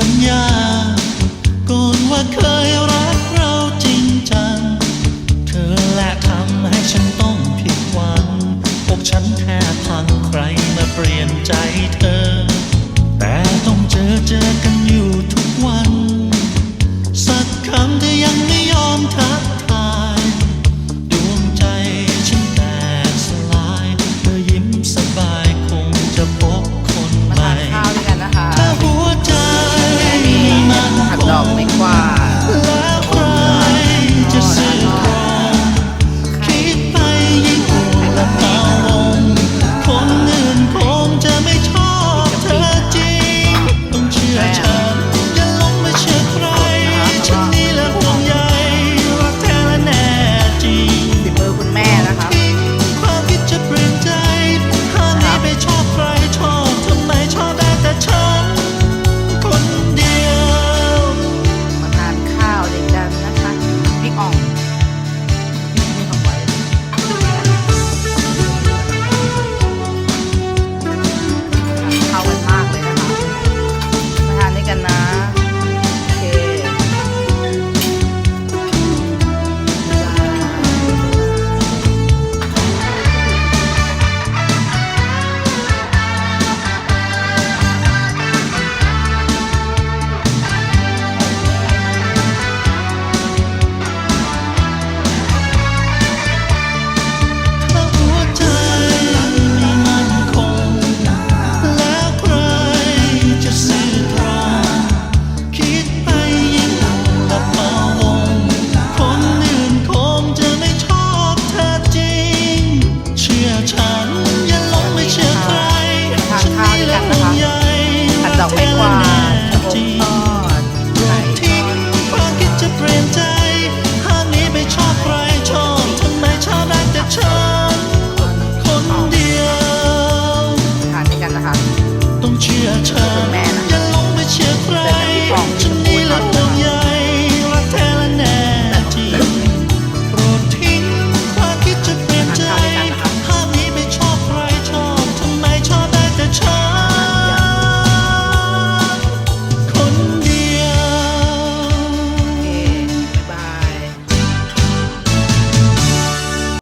สัญญาก่อนว่าเคยรักเราจริงจัง เธอและทำให้ฉันต้องผิดหวังอกฉันแทบพังใครมาเปลี่ยนใจเธอ แต่ต้องเจอเจอกัน ใช่